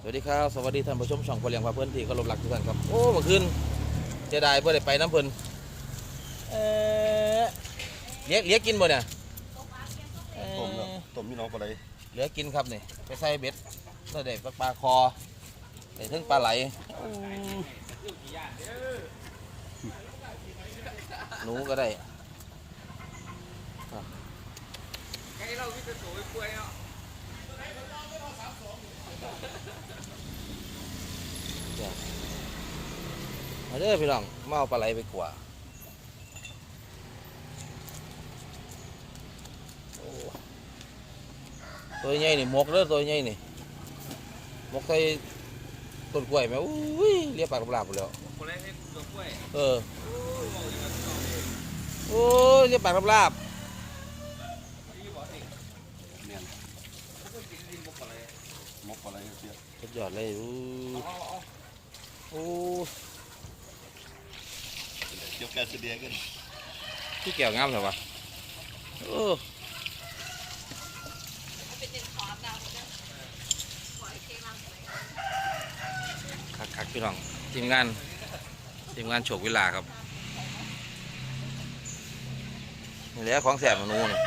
สวัสดีครับ สวัสดีท่านผู้ชมช่องพอเลียงพาเพื่อนที่เคารพรักทุกท่านครับ โอ้เมื่อคืนเสียดายเพื่อได้ไปน้ำเพิ่นเอ่อเลี้ยงเลี้ยงกินบ่เนี่ยเอ่อต้มแล้วต้มมีน้องปลาไหลเหลือกินครับนี่ไปใส่เบ็ดก็ได้ปลาคอได้ถึงปลาไหลหนูก็ได้มาเด้อพี่น้องมาเอาปลาไหลไปกว่าโอ้ตัวใหญ่นี่หมกเด้อตัวใหญ่นี่หมกใส่ต้นกล้วยไหมอุ้ยเรียกปากกระลาบหมดแล้วเออโอ้ยเรียกปากกระลาบเนียนมกปลาไหลเสียสุดยอดเลยอู้โอ้ เกี่ยวแกสเดียกันที่แก้วงามเหรอวะโอ้คักคักๆพี่น้องทีมงานทีมงานโฉกเวลาครับนี่แหละของแสบมนูนี่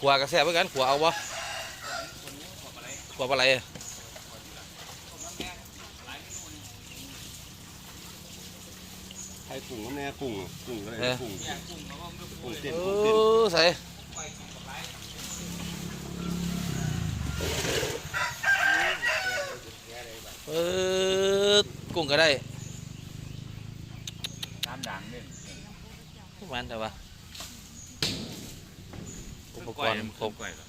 ขวากระแสบเหมือนกันขวาเอาวะขวาปลาไหลให้กุ้งน้ำแน่กุ้งกุ้งอะไรกุ้งกุ้งเต้นโอ้กุ้งเต้นใส่เออกุ้งก็ได้น้ำด่างเนี่ยทุกวันแต่ว่า อุปกรณ์ครบกล้วยเหรอ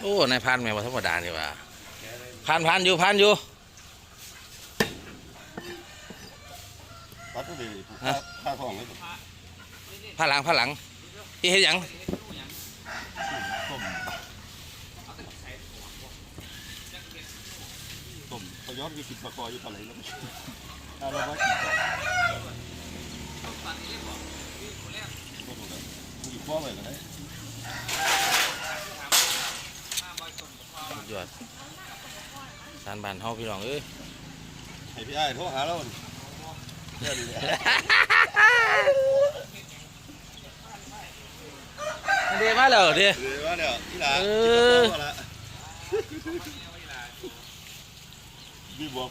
โอ้นายพันแม่ว่าธรรมดานี่ว่าพันพันอยู่พันอยู่ปัดเลยผ้าผ้าทองเลยพันหลังพันหลังที่เห็นยังต้มต้มเขาย้อนไปกินปลากรอยู่ปลาไหลแล้ว ถ้าเราไม่กินต่ออยู่พ่อไปกันได้สุดยอดสารบานเฮาพี่น้องเอ้ยให้พี่ไอ้โทรหาเราเดี๋ยวนี้เดี๋ยวมาแล้วเดี๋ยวเดี๋ยวว่าเดี๋ยวพี่หลาเอกินอปลาละพี่บอก